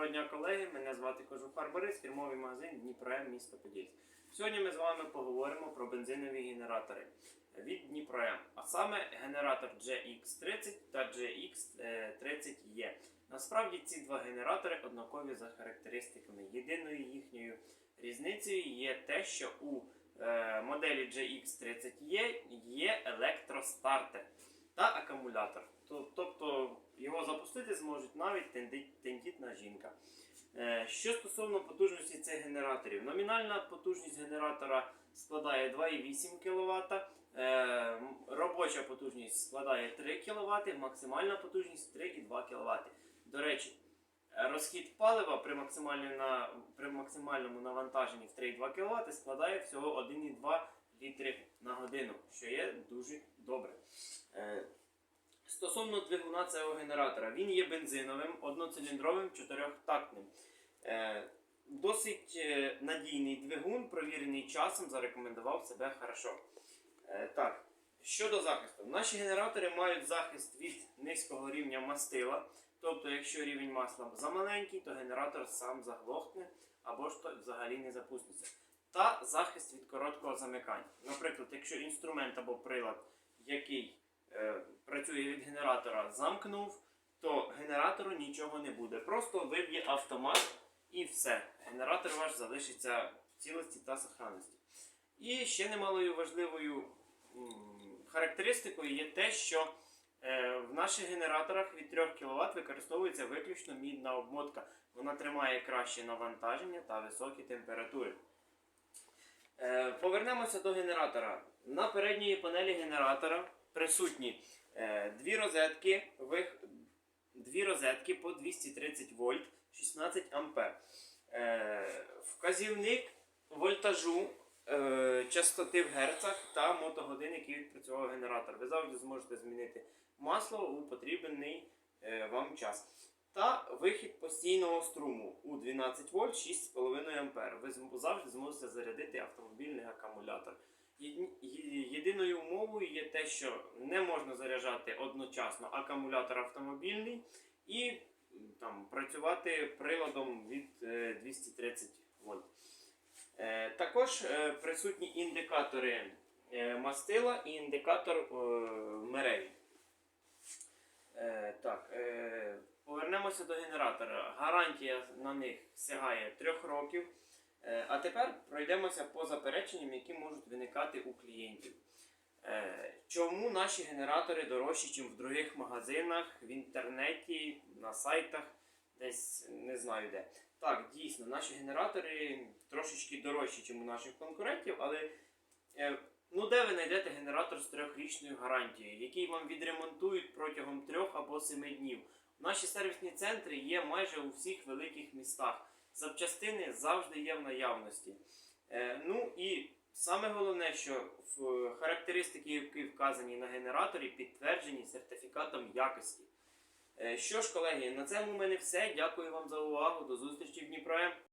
Доброго дня, колеги. Мене звати Кожухар Борис, фірмовий магазин Дніпром місто Подільськ. Сьогодні ми з вами поговоримо про бензинові генератори від Дніпром, а саме генератор GX30 та GX30E. Насправді ці два генератори однакові за характеристиками. Єдиною їхньою різницею є те, що у е, моделі GX30E є електростартер та акумулятор. Тобто його запустити зможуть навіть тендітна жінка. Е, Що стосовно потужності цих генераторів, номінальна потужність генератора складає 2,8 кВт, робоча потужність складає 3 кВт, максимальна потужність 3,2 кВт. До речі, е, розхід палива при, при максимальному навантаженні в 3,2 кВт складає всього 1,2 літри на годину, що є дуже добре. Стосовно двигуна цього генератора, він є бензиновим, одноциліндровим, чотирьохтактним. Е, досить е, надійний двигун, провірений часом, зарекомендував себе хорошо. Е, так, щодо захисту, наші генератори мають захист від низького рівня мастила. Тобто, якщо рівень масла замаленький, то генератор сам заглохне або ж то взагалі не запуститься. Та захист від короткого замикання. Наприклад, якщо інструмент або прилад, який працює від генератора, замкнув, то генератору нічого не буде. Просто виб'є автомат і все. Генератор ваш залишиться в цілості та сохранності. І ще немалою важливою характеристикою є те, що е, в наших генераторах від 3 кВт використовується виключно мідна обмотка. Вона тримає краще навантаження та високі температури. Е, Повернемося до генератора. На передній панелі генератора присутні е, дві розетки, дві розетки по 230 вольт 16 ампер. Е, Вказівник вольтажу, е, частоти в герцах та мотогодин, який відпрацював генератор. Ви завжди зможете змінити масло у потрібний вам час. Та вихід постійного струму у 12 вольт 6,5 ампер. Ви завжди зможете зарядити автомобільний акумулятор. Єдиною умовою є те, що не можна заряджати одночасно акумулятор автомобільний і там, працювати приладом від е, 230 вольт. Е, Також е, присутні індикатори е, мастила і індикатор е, мережі. Е, Так, е, повернемося до генератора. Гарантія на них сягає 3 років. Е, А тепер пройдемося по запереченням, які можуть виникати у клієнтів. Е, Чому наші генератори дорожчі, ніж в других магазинах, в інтернеті, на сайтах, десь не знаю де. Так, дійсно, наші генератори трошечки дорожчі, ніж у наших конкурентів, але е, ну де ви знайдете генератор з трьохрічною гарантією, який вам відремонтують протягом трьох або семи днів? Наші сервісні центри є майже у всіх великих містах. Запчастини завжди є в наявності. Е, ну і саме головне, що характеристики, які вказані на генераторі, підтверджені сертифікатом якості. Е, що ж, колеги, на цьому в мене все. Дякую вам за увагу. До зустрічі в Дніпро.